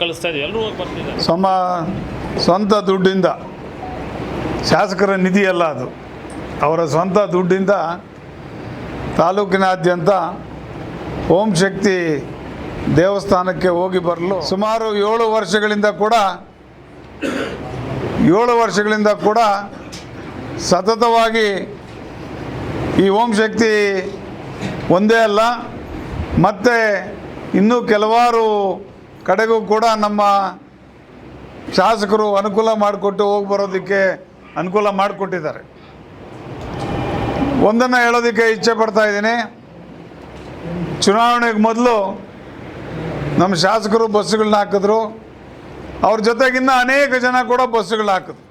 ಕಳಿಸ್ತಾ ಸಮ ಸ್ವಂತ ದುಡ್ಡಿಂದ, ಶಾಸಕರ ನಿಧಿ ಅಲ್ಲ ಅದು. ಅವರ ಸ್ವಂತ ದುಡ್ಡಿಂದ ತಾಲೂಕಿನಾದ್ಯಂತ ಓಂ ಶಕ್ತಿ ದೇವಸ್ಥಾನಕ್ಕೆ ಹೋಗಿ ಬರಲು ಸುಮಾರು ಏಳು ವರ್ಷಗಳಿಂದ ಕೂಡ, ಏಳು ವರ್ಷಗಳಿಂದ ಕೂಡ ಸತತವಾಗಿ ಈ ಓಂ ಶಕ್ತಿ ಒಂದೇ ಅಲ್ಲ, ಮತ್ತು ಇನ್ನೂ ಕೆಲವಾರು ಕಡೆಗೂ ಕೂಡ ನಮ್ಮ ಶಾಸಕರು ಅನುಕೂಲ ಮಾಡಿಕೊಟ್ಟು ಹೋಗಿ ಬರೋದಕ್ಕೆ ಅನುಕೂಲ ಮಾಡಿಕೊಟ್ಟಿದ್ದಾರೆ. ಒಂದನ್ನು ಹೇಳೋದಕ್ಕೆ ಇಚ್ಛೆ ಪಡ್ತಾ ಇದ್ದೀನಿ. ಚುನಾವಣೆಗೆ ಮೊದಲು ನಮ್ಮ ಶಾಸಕರು ಬಸ್ಸುಗಳನ್ನ ಹಾಕಿದ್ರು. ಅವ್ರ ಜೊತೆಗಿನ್ನ ಅನೇಕ ಜನ ಕೂಡ ಬಸ್ಸುಗಳನ್ನ ಹಾಕಿದ್ರು.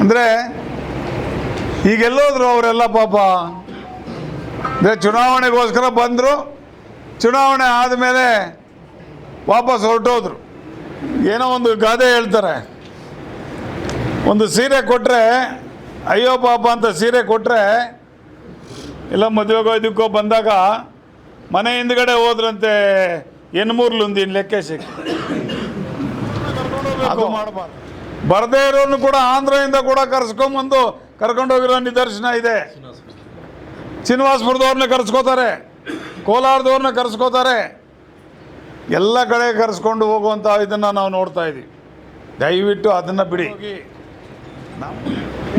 ಅಂದರೆ ಈಗೆಲ್ಲೋದ್ರು ಅವರೆಲ್ಲ ಪಾಪ ಅಂದರೆ ಚುನಾವಣೆಗೋಸ್ಕರ ಬಂದರು. ಚುನಾವಣೆ ಆದಮೇಲೆ ವಾಪಸ್ ಹೊರಟೋದ್ರು. ಏನೋ ಒಂದು ಗಾದೆ ಹೇಳ್ತಾರೆ. ಒಂದು ಸೀರೆ ಕೊಟ್ಟರೆ ಅಯ್ಯೋ ಪಾಪ ಅಂತ ಸೀರೆ ಕೊಟ್ಟರೆ ಇಲ್ಲ ಮದುವೆಗೋ ಇದಕ್ಕೋ ಬಂದಾಗ ಮನೆ ಹಿಂದ್ಗಡೆ ಹೋದ್ರಂತೆ ಎನ್ಮೂರ್ಲುಂದಿನ ಲೆಕ್ಕ ಸಿಕ್ಕ ಮಾಡಬಾರ್ದು. ಬರದೇ ಇರೋನು ಕೂಡ ಆಂಧ್ರದಿಂದ ಕೂಡ ಕರ್ಸ್ಕೊಂಬಂದು ಕರ್ಕೊಂಡೋಗಿರೋ ನಿದರ್ಶನ ಇದೆ. ಶ್ರೀನಿವಾಸಪುರದವ್ರನ್ನ ಕರೆಸ್ಕೋತಾರೆ. ಕೋಲಾರದವ್ರನ್ನ ಕರೆಸ್ಕೋತಾರೆ. ಎಲ್ಲ ಕಡೆ ಕರೆಸ್ಕೊಂಡು ಹೋಗುವಂಥ ಇದನ್ನು ನಾವು ನೋಡ್ತಾ ಇದ್ದೀವಿ. ದಯವಿಟ್ಟು ಅದನ್ನು ಬಿಡಿ.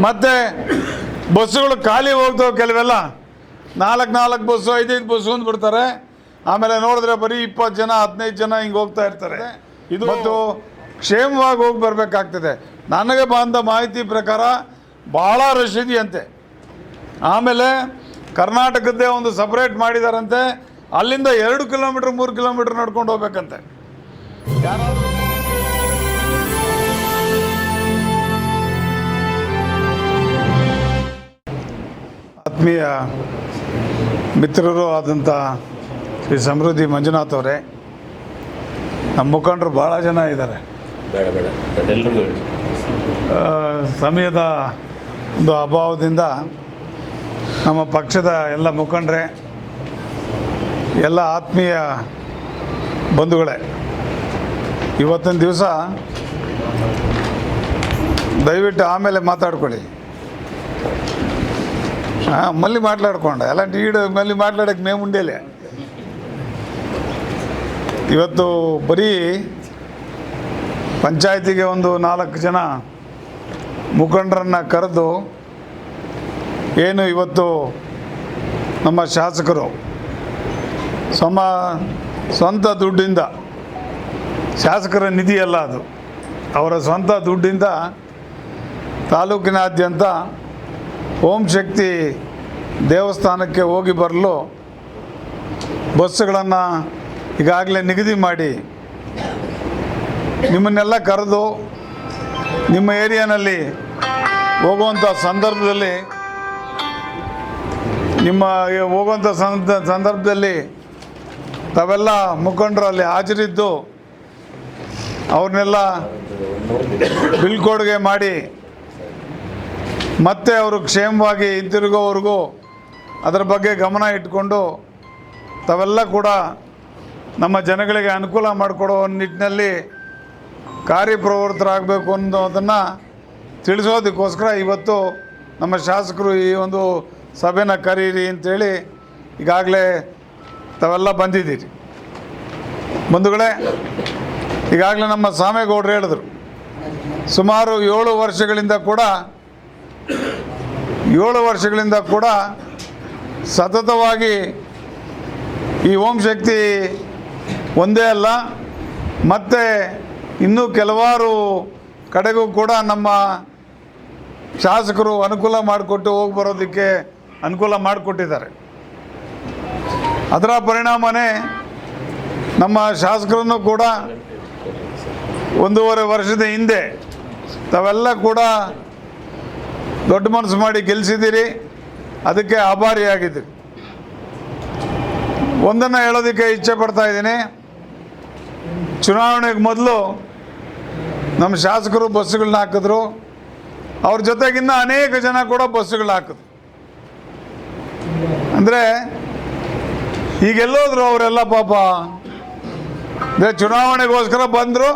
ಮತ್ತೆ ಬಸ್ಸುಗಳು ಖಾಲಿ ಹೋಗ್ತಾವ ಕೆಲವೆಲ್ಲ. ನಾಲ್ಕು ನಾಲ್ಕು ಬಸ್ಸು ಐದೈದು ಬಸ್ಸು ಅಂದ್ಬಿಡ್ತಾರೆ. ಆಮೇಲೆ ನೋಡಿದ್ರೆ ಬರೀ ಇಪ್ಪತ್ತು ಜನ ಹದಿನೈದು ಜನ ಹಿಂಗೆ ಹೋಗ್ತಾ ಇರ್ತಾರೆ. ಇದು ಮತ್ತು ಕ್ಷೇಮವಾಗಿ ಹೋಗಿ ಬರಬೇಕಾಗ್ತದೆ. ನನಗೆ ಬಂದ ಮಾಹಿತಿ ಪ್ರಕಾರ ಭಾಳ ರಶ್ ಇದೆಯಂತೆ ಆಮೇಲೆ ಕರ್ನಾಟಕದ್ದೇ ಒಂದು ಸಪ್ರೇಟ್ ಮಾಡಿದಾರಂತೆ. ಅಲ್ಲಿಂದ ಎರಡು ಕಿಲೋಮೀಟ್ರ್ ಮೂರು ಕಿಲೋಮೀಟ್ರ್ ನಡ್ಕೊಂಡು ಹೋಗ್ಬೇಕಂತೆ. ಆತ್ಮೀಯ ಮಿತ್ರರು ಆದಂಥ ಶ್ರೀ ಸಮೃದ್ಧಿ ಮಂಜುನಾಥ್ ಅವರೇ ನಮ್ಮ ಮುಖಂಡರು ಭಾಳ ಜನ ಇದ್ದಾರೆ. ಸಮಯದ ಒಂದು ಅಭಾವದಿಂದ ನಮ್ಮ ಪಕ್ಷದ ಎಲ್ಲ ಮುಖಂಡರೇ, ಎಲ್ಲ ಆತ್ಮೀಯ ಬಂಧುಗಳೇ, ಇವತ್ತಿನ ದಿವಸ ದಯವಿಟ್ಟು ಆಮೇಲೆ ಮಾತಾಡ್ಕೊಳ್ಳಿ. ಹಾಂ, ಮಲ್ಲಿ ಮಾತಾಡ್ಕೊಂಡೆ ಎಲ್ಲ ಈಡು ಮಲ್ಲಿ ಮಾತಾಡೋಕ್ಕೆ ಮೇ ಮುಂಡೇಲೆ ಇವತ್ತು ಬರೀ ಪಂಚಾಯತಿಗೆ ಒಂದು ನಾಲ್ಕು ಜನ ಮುಖಂಡರನ್ನು ಕರೆದು ಏನು ಇವತ್ತು ನಮ್ಮ ಶಾಸಕರು ಸಮ ಸ್ವಂತ ದುಡ್ಡಿಂದ ಶಾಸಕರ ನಿಧಿಯಲ್ಲ ಅದು. ಅವರ ಸ್ವಂತ ದುಡ್ಡಿಂದ ತಾಲೂಕಿನಾದ್ಯಂತ ಓಂ ಶಕ್ತಿ ದೇವಸ್ಥಾನಕ್ಕೆ ಹೋಗಿ ಬರಲು ಬಸ್ಸುಗಳನ್ನು ಈಗಾಗಲೇ ನಿಗದಿ ಮಾಡಿ ನಿಮ್ಮನ್ನೆಲ್ಲ ಕರೆದು ನಿಮ್ಮ ಏರಿಯಾನಲ್ಲಿ ಹೋಗುವಂಥ ಸಂದರ್ಭದಲ್ಲಿ ನಿಮ್ಮ ಹೋಗುವಂಥ ಸಂದ, ಸಂದರ್ಭದಲ್ಲಿ ತಾವೆಲ್ಲ ಮುಖಂಡರು ಅಲ್ಲಿ ಹಾಜರಿದ್ದು ಅವ್ರನ್ನೆಲ್ಲ ಬೀಳ್ಕೊಡುಗೆ ಮಾಡಿ ಮತ್ತೆ ಅವರು ಕ್ಷೇಮವಾಗಿ ಹಿಂತಿರುಗೋವರೆಗೂ ಅದರ ಬಗ್ಗೆ ಗಮನ ಇಟ್ಕೊಂಡು ತಾವೆಲ್ಲ ಕೂಡ ನಮ್ಮ ಜನಗಳಿಗೆ ಅನುಕೂಲ ಮಾಡಿಕೊಡೋ ನಿಟ್ಟಿನಲ್ಲಿ ಕಾರ್ಯಪ್ರವೃತ್ತರಾಗಬೇಕು ಅನ್ನೋದನ್ನು ತಿಳಿಸೋದಕ್ಕೋಸ್ಕರ ಇವತ್ತು ನಮ್ಮ ಶಾಸಕರು ಈ ಒಂದು ಸಭೆನ ಕರೀರಿ ಅಂತೇಳಿ ಈಗಾಗಲೇ ತಾವೆಲ್ಲ ಬಂದಿದ್ದೀರಿ. ಬಂಧುಗಳೇ, ಈಗಾಗಲೇ ನಮ್ಮ ಸಾಮೇಗೌಡರು ಹೇಳಿದ್ರು, ಸುಮಾರು ಏಳು ವರ್ಷಗಳಿಂದ ಕೂಡ, ಏಳು ವರ್ಷಗಳಿಂದ ಕೂಡ ಸತತವಾಗಿ ಈ ಓಂ ಶಕ್ತಿ ಒಂದೇ ಅಲ್ಲ, ಮತ್ತು ಇನ್ನೂ ಕೆಲವಾರು ಕಡೆಗೂ ಕೂಡ ನಮ್ಮ ಶಾಸಕರು ಅನುಕೂಲ ಮಾಡಿಕೊಟ್ಟು ಹೋಗಿ ಬರೋದಕ್ಕೆ ಅನುಕೂಲ ಮಾಡಿಕೊಟ್ಟಿದ್ದಾರೆ. ಅದರ ಪರಿಣಾಮನೇ ನಮ್ಮ ಶಾಸಕರನ್ನು ಕೂಡ ಒಂದೂವರೆ ವರ್ಷದ ಹಿಂದೆ ತಾವೆಲ್ಲ ಕೂಡ ದೊಡ್ಡ ಮನಸ್ಸು ಮಾಡಿ ಗೆಲ್ಲಿಸಿದ್ದೀರಿ. ಅದಕ್ಕೆ ಆಭಾರಿಯಾಗಿದ್ದೀರಿ. ಒಂದನ್ನು ಹೇಳೋದಕ್ಕೆ ಇಚ್ಛೆ ಪಡ್ತಾ ಇದ್ದೀನಿ. ಚುನಾವಣೆಗೆ ಮೊದಲು ನಮ್ಮ ಶಾಸಕರು ಬಸ್ಸುಗಳನ್ನ ಹಾಕಿದ್ರು. ಅವ್ರ ಜೊತೆಗಿನ್ನ ಅನೇಕ ಜನ ಕೂಡ ಬಸ್ಸುಗಳನ್ನ ಹಾಕಿದ್ರು. ಅಂದರೆ, ಈಗೆಲ್ಲೋದ್ರು ಅವರೆಲ್ಲ ಪಾಪ, ಅಂದರೆ ಚುನಾವಣೆಗೋಸ್ಕರ ಬಂದರು,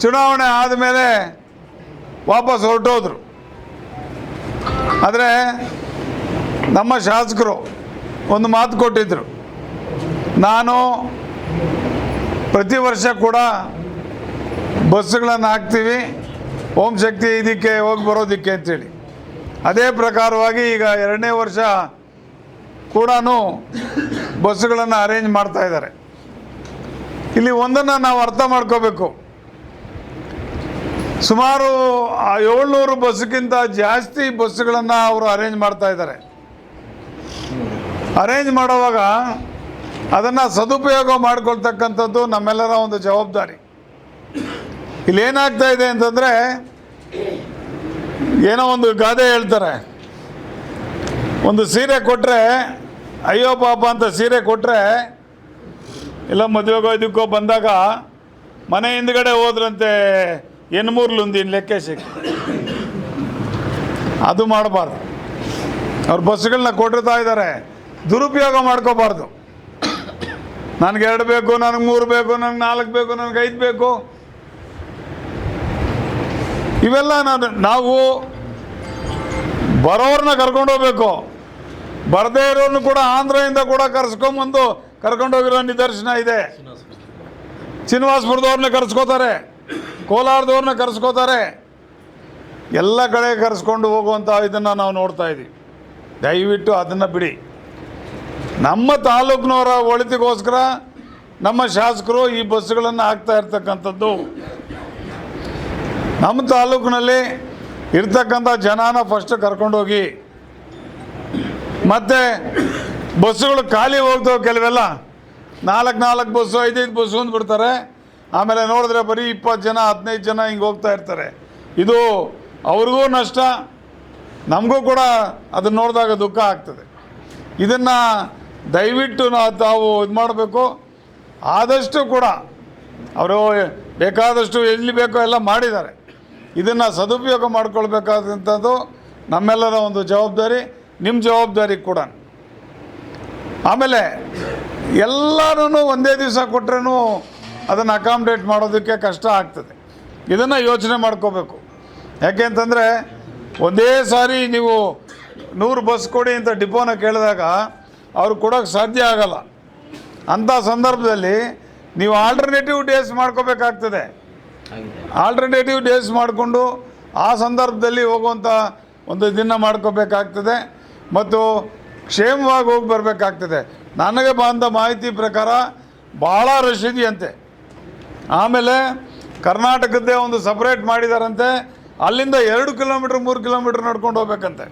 ಚುನಾವಣೆ ಆದಮೇಲೆ ವಾಪಸ್ ಹೊರಟೋದ್ರು. ಆದರೆ, ನಮ್ಮ ಶಾಸಕರು ಒಂದು ಮಾತು ಕೊಟ್ಟಿದ್ದರು ನಾನು ಪ್ರತಿ ವರ್ಷ ಕೂಡ ಬಸ್ಸುಗಳನ್ನು ಹಾಕ್ತೀವಿ ಓಂ ಶಕ್ತಿ ಇದಕ್ಕೆ ಹೋಗಿ ಬರೋದಕ್ಕೆ ಅಂತೇಳಿ. ಅದೇ ಪ್ರಕಾರವಾಗಿ ಈಗ ಎರಡನೇ ವರ್ಷ ಕೂಡ ಬಸ್ಸುಗಳನ್ನು ಅರೇಂಜ್ ಮಾಡ್ತಾ ಇದ್ದಾರೆ. ಇಲ್ಲಿ ಒಂದನ್ನು ನಾವು ಅರ್ಥ ಮಾಡ್ಕೋಬೇಕು. ಸುಮಾರು ಏಳ್ನೂರು ಬಸ್ಗಿಂತ ಜಾಸ್ತಿ ಬಸ್ಸುಗಳನ್ನು ಅವರು ಅರೇಂಜ್ ಮಾಡ್ತಾ ಇದ್ದಾರೆ. ಅರೇಂಜ್ ಮಾಡುವಾಗ ಅದನ್ನು ಸದುಪಯೋಗ ಮಾಡಿಕೊಳ್ತಕ್ಕಂಥದ್ದು ನಮ್ಮೆಲ್ಲರ ಒಂದು ಜವಾಬ್ದಾರಿ. ಇಲ್ಲಿ ಏನಾಗ್ತಾ ಇದೆ ಅಂತಂದರೆ ಏನೋ ಒಂದು ಗಾದೆ ಹೇಳ್ತಾರೆ. ಒಂದು ಸೀರೆ ಕೊಟ್ಟರೆ ಅಯ್ಯೋ ಪಾಪ ಅಂತ ಸೀರೆ ಕೊಟ್ಟರೆ ಇಲ್ಲ ಮದುವೆಗೋ ಇದಕ್ಕೋ ಬಂದಾಗ ಮನೆ ಹಿಂದ್ಗಡೆ ಹೋದ್ರಂತೆ ಲೆಕ್ಕ ಲೆಕ್ಕೇಶಕ್ಕೆ. ಅದು ಮಾಡಬಾರ್ದು. ಅವ್ರು ಬಸ್ಗಳನ್ನ ಕೊಟ್ಟಿರ್ತಾ ಇದ್ದಾರೆ ದುರುಪಯೋಗ ಮಾಡ್ಕೋಬಾರ್ದು. ನನಗೆ ಎರಡು ಬೇಕು, ನನಗೆ ಮೂರು ಬೇಕು, ನನಗೆ ನಾಲ್ಕು ಬೇಕು, ನನಗೆ ಐದು ಬೇಕು. ಇವೆಲ್ಲ ನಾನು, ನಾವು ಬರೋರನ್ನ ಕರ್ಕೊಂಡು ಹೋಗ್ಬೇಕು. ಬರದೇ ಇರೋನು ಕೂಡ ಆಂಧ್ರದಿಂದ ಕೂಡ ಕರೆಸ್ಕೊಂಬಂದು ಕರ್ಕೊಂಡೋಗಿರೋ ನಿದರ್ಶನ ಇದೆ. ಶ್ರೀನಿವಾಸಪುರದವ್ರನ್ನ ಕರೆಸ್ಕೋತಾರೆ. ಕೋಲಾರದವ್ರನ್ನ ಕರೆಸ್ಕೋತಾರೆ. ಎಲ್ಲ ಕಡೆ ಕರೆಸ್ಕೊಂಡು ಹೋಗುವಂಥ ಇದನ್ನು ನಾವು ನೋಡ್ತಾ ಇದ್ದೀವಿ ದಯವಿಟ್ಟು ಅದನ್ನು ಬಿಡಿ. ನಮ್ಮ ತಾಲೂಕಿನವರ ಒಳಿತಿಗೋಸ್ಕರ ನಮ್ಮ ಶಾಸಕರು ಈ ಬಸ್ಸುಗಳನ್ನು ಹಾಕ್ತಾ ಇರ್ತಕ್ಕಂಥದ್ದು. ನಮ್ಮ ತಾಲೂಕಿನಲ್ಲಿ ಇರ್ತಕ್ಕಂಥ ಜನನ ಫಸ್ಟ್ ಕರ್ಕೊಂಡೋಗಿ, ಮತ್ತು ಬಸ್ಸುಗಳು ಖಾಲಿ ಹೋಗ್ತವೆ ಕೆಲವೆಲ್ಲ. ನಾಲ್ಕು ನಾಲ್ಕು ಬಸ್ಸು, ಐದೈದು ಬಸ್ಸು ಅಂತ ಬಿಡ್ತಾರೆ ಆಮೇಲೆ ನೋಡಿದ್ರೆ ಬರೀ ಇಪ್ಪತ್ತು ಜನ, ಹದಿನೈದು ಜನ ಹಿಂಗೆ ಹೋಗ್ತಾ ಇರ್ತಾರೆ. ಇದು ಅವ್ರಿಗೂ ನಷ್ಟ, ನಮಗೂ ಕೂಡ ಅದನ್ನು ನೋಡಿದಾಗ ದುಃಖ ಆಗ್ತದೆ. ಇದನ್ನು ದಯವಿಟ್ಟು ನಾವು ತಾವು ಇದು ಮಾಡಬೇಕು. ಆದಷ್ಟು ಕೂಡ, ಅವರು ಬೇಕಾದಷ್ಟು ಎಲ್ಲಿ ಬೇಕೋ ಎಲ್ಲ ಮಾಡಿದ್ದಾರೆ. ಇದನ್ನು ಸದುಪಯೋಗ ಮಾಡ್ಕೊಳ್ಬೇಕಾದಂಥದ್ದು ನಮ್ಮೆಲ್ಲರ ಒಂದು ಜವಾಬ್ದಾರಿ ನಿಮ್ಮ ಜವಾಬ್ದಾರಿ ಕೂಡ. ಆಮೇಲೆ ಎಲ್ಲರೂ ಒಂದೇ ದಿವಸ ಕೊಟ್ರೂ ಅದನ್ನು ಅಕಾಮಡೇಟ್ ಮಾಡೋದಕ್ಕೆ ಕಷ್ಟ ಆಗ್ತದೆ. ಇದನ್ನು ಯೋಚನೆ ಮಾಡ್ಕೋಬೇಕು. ಯಾಕೆ ಅಂತಂದರೆ ಒಂದೇ ಸಾರಿ ನೀವು ನೂರು ಬಸ್ ಕೊಡಿ ಅಂತ ಡಿಪೋನ ಕೇಳಿದಾಗ ಅವ್ರು ಕೊಡೋಕೆ ಸಾಧ್ಯ ಆಗಲ್ಲ. ಅಂಥ ಸಂದರ್ಭದಲ್ಲಿ ನೀವು ಆಲ್ಟರ್ನೇಟಿವ್ ಡೇಸ್ ಮಾಡ್ಕೋಬೇಕಾಗ್ತದೆ. ಆಲ್ಟರ್ನೇಟಿವ್ ಡೇಸ್ ಮಾಡಿಕೊಂಡು ಆ ಸಂದರ್ಭದಲ್ಲಿ ಹೋಗುವಂಥ ಒಂದು ದಿನ ಮಾಡ್ಕೋಬೇಕಾಗ್ತದೆ ಮತ್ತು ಕ್ಷೇಮವಾಗಿ ಹೋಗಿ ಬರಬೇಕಾಗ್ತದೆ. ನನಗೆ ಬಂದ ಮಾಹಿತಿ ಪ್ರಕಾರ ಭಾಳ ರಶ್ ಇದೆಯಂತೆ. ಆಮೇಲೆ ಕರ್ನಾಟಕದ್ದೇ ಒಂದು ಸಪ್ರೇಟ್ ಮಾಡಿದಾರಂತೆ. ಅಲ್ಲಿಂದ ಎರಡು ಕಿಲೋಮೀಟ್ರ್ ಮೂರು ಕಿಲೋಮೀಟ್ರ್ ನಡ್ಕೊಂಡು ಹೋಗ್ಬೇಕಂತೆ.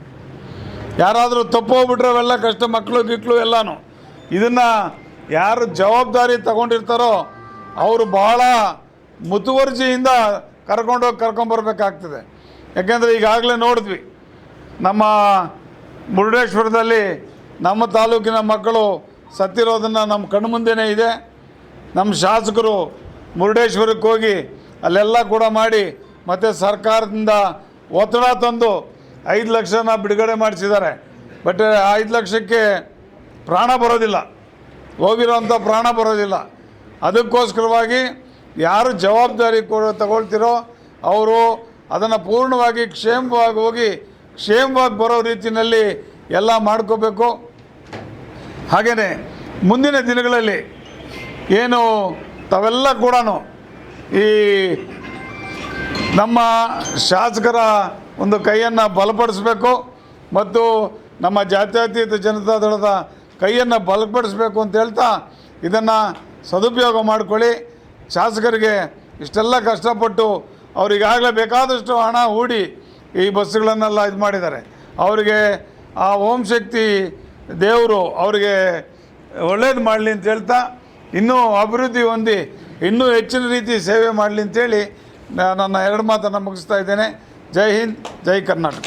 ಯಾರಾದರೂ ತಪ್ಪು ಹೋಗ್ಬಿಟ್ರೆ ಅವೆಲ್ಲ ಕಷ್ಟ, ಮಕ್ಕಳು ಗಿಕ್ಕಳು ಎಲ್ಲನೂ. ಇದನ್ನು ಯಾರು ಜವಾಬ್ದಾರಿ ತಗೊಂಡಿರ್ತಾರೋ, ಅವರು ಬಹಳ ಮುತುವರ್ಜಿಯಿಂದ ಕರ್ಕೊಂಡೋಗಿ ಕರ್ಕೊಂಬರ್ಬೇಕಾಗ್ತದೆ ಯಾಕೆಂದರೆ ಈಗಾಗಲೇ ನೋಡಿದ್ವಿ, ನಮ್ಮ ಮುರುಡೇಶ್ವರದಲ್ಲಿ ನಮ್ಮ ತಾಲೂಕಿನ ಮಕ್ಕಳು ಸತ್ತಿರೋದನ್ನು ನಮ್ಮ ಕಣ್ಣು ಮುಂದೆನೇ ಇದೆ. ನಮ್ಮ ಶಾಸಕರು ಮುರುಡೇಶ್ವರಕ್ಕೆ ಹೋಗಿ ಅಲ್ಲೆಲ್ಲ ಕೂಡ ಮಾಡಿ ಮತ್ತು ಸರ್ಕಾರದಿಂದ ಒತ್ತಡ ತಂದು ಐದು ಲಕ್ಷನ ಬಿಡುಗಡೆ ಮಾಡಿಸಿದ್ದಾರೆ. ಬಟ್ ಐದು ಲಕ್ಷಕ್ಕೆ ಪ್ರಾಣ ಬರೋದಿಲ್ಲ. ಹೋಗಿರೋಂಥ ಪ್ರಾಣ ಬರೋದಿಲ್ಲ. ಅದಕ್ಕೋಸ್ಕರವಾಗಿ ಯಾರು ಜವಾಬ್ದಾರಿ ಕೊಡೋ ತಗೊಳ್ತಿರೋ, ಅವರು ಅದನ್ನು ಪೂರ್ಣವಾಗಿ ಕ್ಷೇಮವಾಗಿ ಹೋಗಿ, ಕ್ಷೇಮವಾಗಿ ಬರೋ ರೀತಿಯಲ್ಲಿ ಎಲ್ಲ ಮಾಡ್ಕೋಬೇಕು. ಹಾಗೆಯೇ ಮುಂದಿನ ದಿನಗಳಲ್ಲಿ ಏನು ತಾವೆಲ್ಲ ಕೂಡ ಈ ನಮ್ಮ ಶಾಸಕರ ಒಂದು ಕೈಯನ್ನು ಬಲಪಡಿಸಬೇಕು ಮತ್ತು ನಮ್ಮ ಜಾತ್ಯತೀತ ಜನತಾ ದಳದ ಕೈಯನ್ನು ಬಲಪಡಿಸಬೇಕು ಅಂತ ಹೇಳ್ತಾ ಇದನ್ನು ಸದುಪಯೋಗ ಮಾಡ್ಕೊಳ್ಳಿ. ಶಾಸಕರಿಗೆ ಇಷ್ಟೆಲ್ಲ ಕಷ್ಟಪಟ್ಟು ಅವರಿಗಾಗಲೇ ಬೇಕಾದಷ್ಟು ಹಣ ಹೂಡಿ ಈ ಬಸ್ಸುಗಳನ್ನೆಲ್ಲ ಇದು ಮಾಡಿದ್ದಾರೆ. ಅವರಿಗೆ ಆ ಓಂ ಶಕ್ತಿ ದೇವರು ಅವರಿಗೆ ಒಳ್ಳೇದು ಮಾಡಲಿ ಅಂತ ಹೇಳ್ತಾ, ಇನ್ನೂ ಅಭಿವೃದ್ಧಿ ಹೊಂದಿ, ಇನ್ನೂ ಹೆಚ್ಚಿನ ರೀತಿ ಸೇವೆ ಮಾಡಲಿ ಅಂತೇಳಿ ನನ್ನ ಎರಡು ಮಾತನ್ನು ಮುಗಿಸ್ತಾ ಇದ್ದೇನೆ. ಜೈ ಹಿಂದ್, ಜೈ ಕರ್ನಾಟಕ.